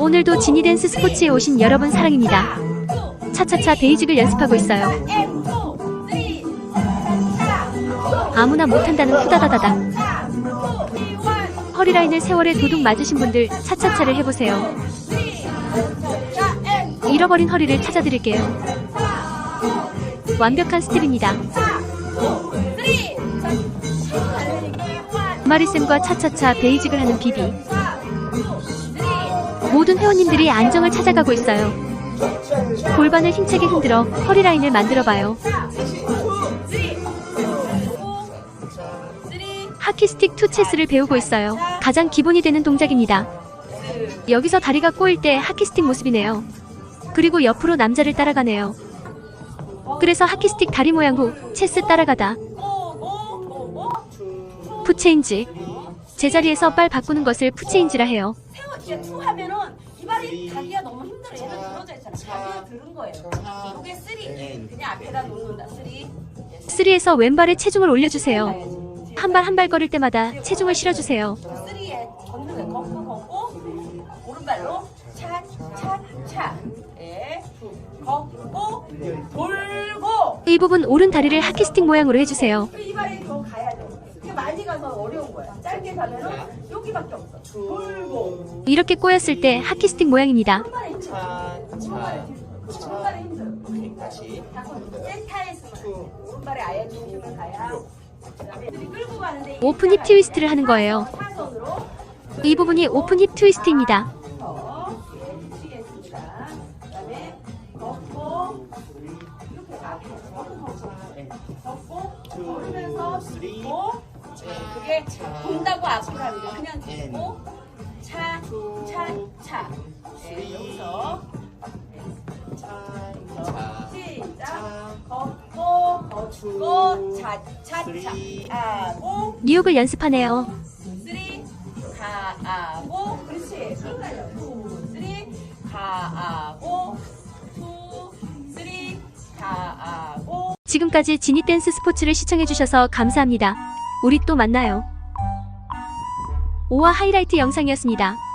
오늘도 지니 댄스 스포츠에 오신 여러분 사랑입니다. 차차차 베이직을 연습하고 있어요. 아무나 못한다는 후다다다다. 허리라인을 세월에 도둑 맞으신 분들 차차차를 해보세요. 잃어버린 허리를 찾아드릴게요. 완벽한 스텝입니다. 마리쌤과 차차차 베이직을 하는 비비. 모든 회원님들이 안정을 찾아가고 있어요. 골반을 힘차게 흔들어 허리 라인을 만들어봐요. 하키스틱 투 체스를 배우고 있어요. 가장 기본이 되는 동작입니다. 여기서 다리가 꼬일 때 하키스틱 모습이네요. 그리고 옆으로 남자를 따라가네요. 그래서 하키스틱 다리 모양 후 체스 따라가다. 푸체인지. 제자리에서 빨 바꾸는 것을 푸체인지라 해요. 세워 이게 투 하면은 이 발이 가기가 너무 힘들어. 얘는 들어져 있잖아. 가기가 들은 거예요. 이게 쓰리. 그냥 앞에다 놓는다. 쓰리. 3에서 왼발에 체중을 올려주세요. 한 발 한 발 걸을 때마다 체중을 실어주세요. 쓰리에 걷는 거 걷고 걷고 오른발로 차차차. 예. 걷고 돌고. 이 부분 오른 다리를 하키스틱 모양으로 해주세요. 이 발이 많이 가서 어려운 거야. 짧게 가면은 여기밖에 없어. 돌고. 이렇게 꼬였을 때 하키스틱 모양입니다. 오른발에 힘 줘. 오른발에 힘 줘. 오른발에 힘 줘요. 다시 자꾸 센터에서만 오른발에 아예 중심을 가야 그다음에 끌고 가는데 오픈 힙 트위스트를 하는 거예요. 이 부분이 오픈 힙 트위스트입니다. 짚고 네, 그게 돈다고 앞으로 하는 거 그냥 짚고 차 차 차 네, 여기서 시작 걷고 걷고 차 차 차 하고 뉴욕을 연습하네요. 쓰리 가하고 그렇지 끝나요 투 쓰리 가하고 투 쓰리 가하고 지금까지 지니 댄스 스포츠를 시청해주셔서 감사합니다. 우리 또 만나요. 오와 하이라이트 영상이었습니다.